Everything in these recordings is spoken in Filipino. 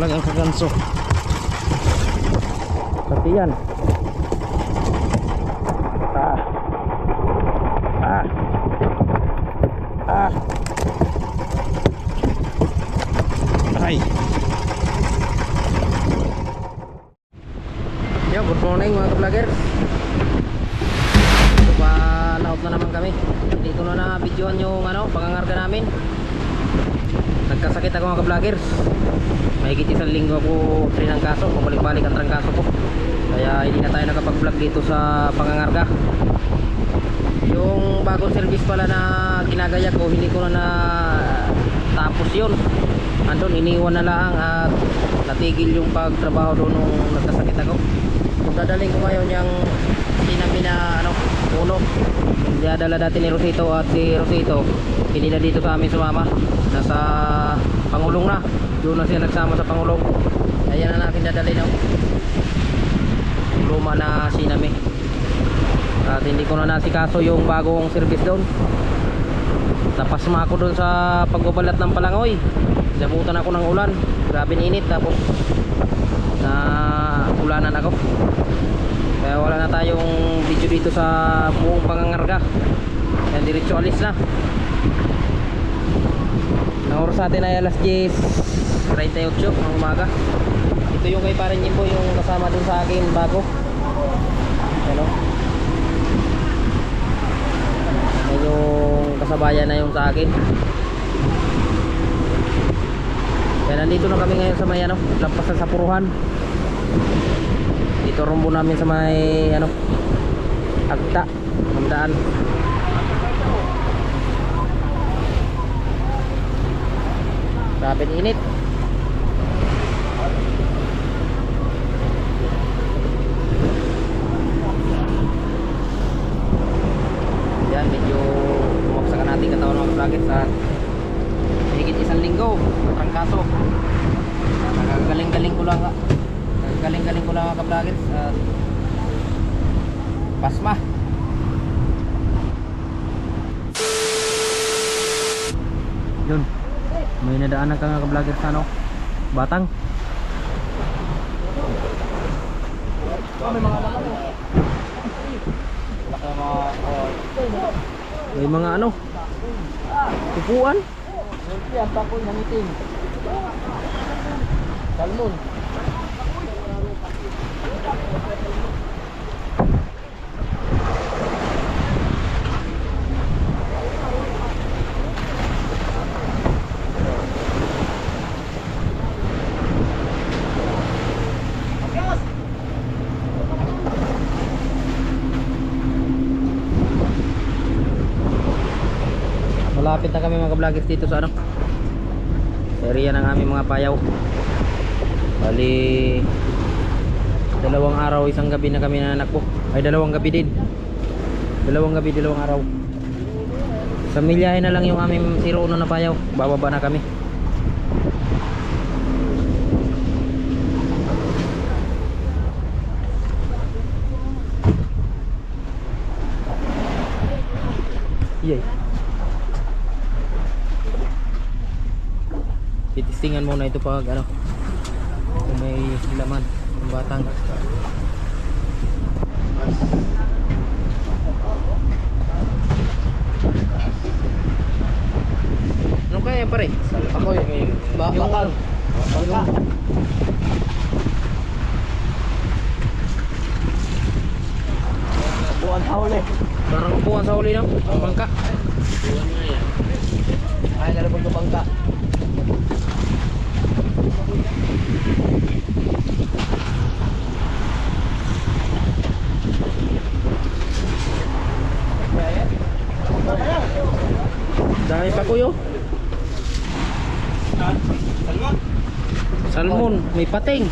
Talagang kaganso. Pati yan. Ah. Ah. Ah. Ay. Yo, good morning mga ka-vloggers. So, pa-laot na naman kami. Hindi ko na na-videoan yung ano, pangangarga namin. Nagkasakit ako mga ka-vloggers. Mahigit isang linggo ako trinangkaso. Pabalik-balik ang trangkaso ko. Kaya hindi na tayo nakapag-vlog dito sa pangangarga. Yung bagong service pala na ginagaya ko, hindi ko na na tapos yun. Andun, iniwan na lang at natigil yung pagtrabaho doon nung nagkasakit ako. Dadaling ko ngayon yung sinabi na ano, uno. Dinadala dati ni Rosito at si Rosito, hindi na dito sa amin sumama. Nasa Pangulong na. Doon na siya nagsama sa Pangulong. Kaya na natin dadalhin yung luma na sinami. At hindi ko na nasikaso yung bagong service doon. Napasma ako doon sa pagbabalat ng palangoy. Nabutan ako ng ulan. Grabe init tapos na ulanan ako. Kaya wala na tayong video dito sa buong pangangarga. Yan diretso alis na. Ang oras natin ay alas 10.38 ng umaga. Ito yung kay Parin Jimbo yung kasama dun sa akin bago. Ano? Yung kasabayan na yung sa akin. Kaya nandito na kami ngayon sa may ano, lampasan sa Puruhan. Dito rumbo namin sa may ano, Agta, Hamdaan. Grabe init. Vloggers sa higit isang linggo. Trangkaso. Nagagaling-galing ko lang. Nagagaling-galing ko lang nga ka-vloggers. At pasma. Yun. May nadaanan ka nga ka-vlogger sa ano? Batang. May mga ano? Upuan? Yan, bakoy ng itim. Salmon. Malapit na kami mga vloggers dito sa ano area ng aming mga payaw. Bali dalawang araw isang gabi na kami nanakbo. Ay dalawang gabi din. Dalawang gabi dalawang araw. Sa na lang yung aming 01 na payaw. Bababa na kami titistingan muna ito pag ano kung may laman yung batang ano kaya pare? Ako yung ba bakal. Bangka. Buwan sa huli. parang upuan sa uli no? ang bangka Ay, nalabog ng bangka. dami pa kuyo salmon may pating.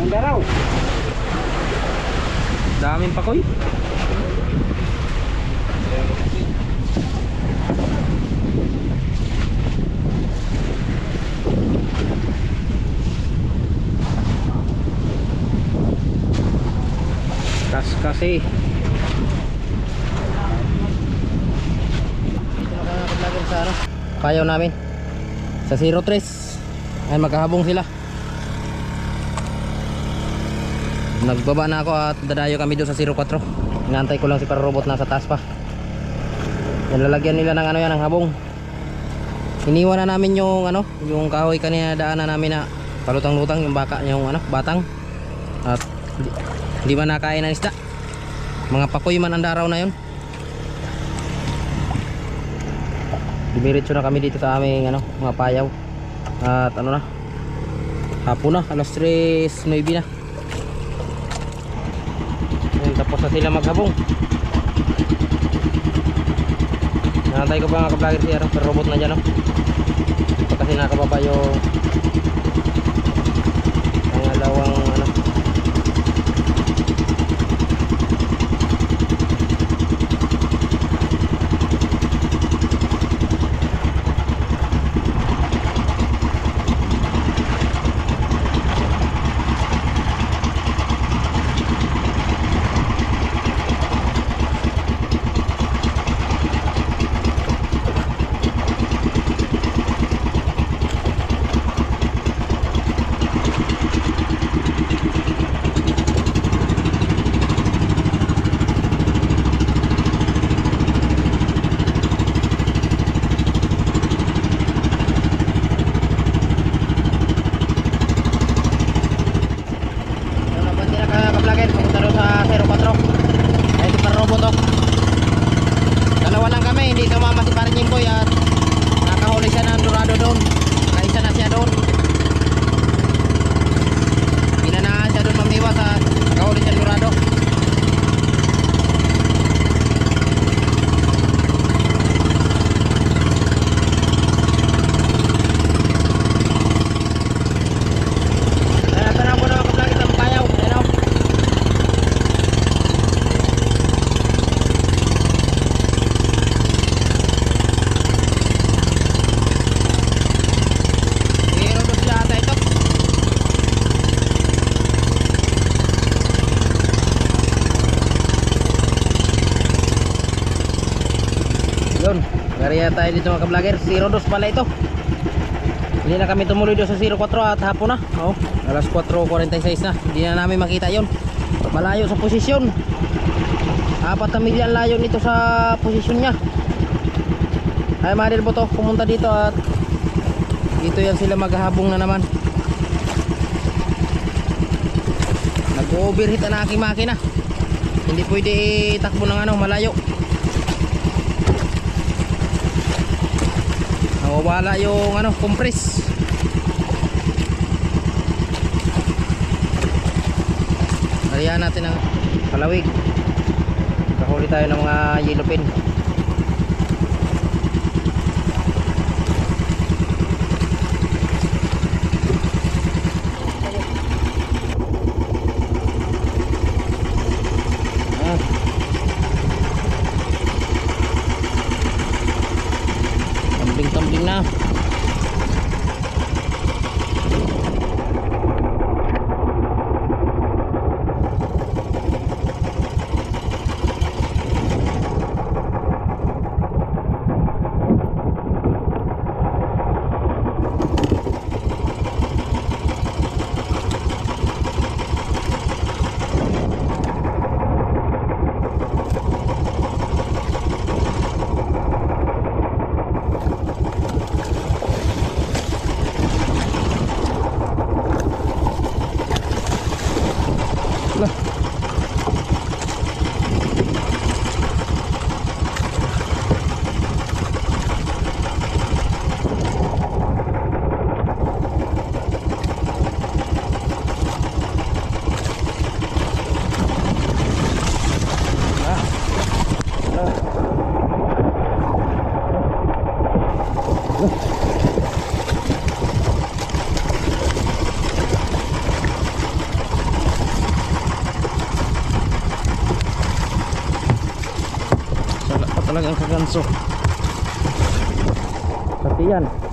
Ang daraw. daming pakoy Kasi payaw namin. Sa 03. Ay magkahabong sila. Nagbaba na ako at dadayo kami doon sa 04. Inaantay ko lang si Pararobot nasa taas pa. Yan lalagyan nila ng ano yan ng habong. Iniwan na namin yung ano, yung kahoy kanina daanan namin na palutang-lutang yung baka, yung ano, batang. At hindi man nakain ng isda. Mga pakoy man ang daraw na yun. Dimiritso na kami dito sa aming ano, mga payaw. At ano na, hapon na, alas 3.09 na. Ayun, tapos na sila maghabong. Nakantay ko pa nga ka-vlogger si pero robot na dyan no. Kasi nakababa yung tayo dito mga ka-vlogger. 02 pala ito. Hindi na kami tumuloy doon sa 04 at hapon na. Oh, alas 4.46 na. Hindi na namin makita yon. Malayo sa posisyon. Apat na milyan layo nito sa posisyon niya. Ay, Maril Boto, pumunta dito at dito yan sila maghahabong na naman. Nag-overheat ang aking makina. Hindi pwede takbo ng ano, malayo. Nawawala yung ano, compress. Halihan natin ang palawig. Kahuli tayo ng mga yellow pin. Ah. Tumbling-tumbling na. Lah. Ah. Ah. Wala pa talaga ang kaganso. Pati yan.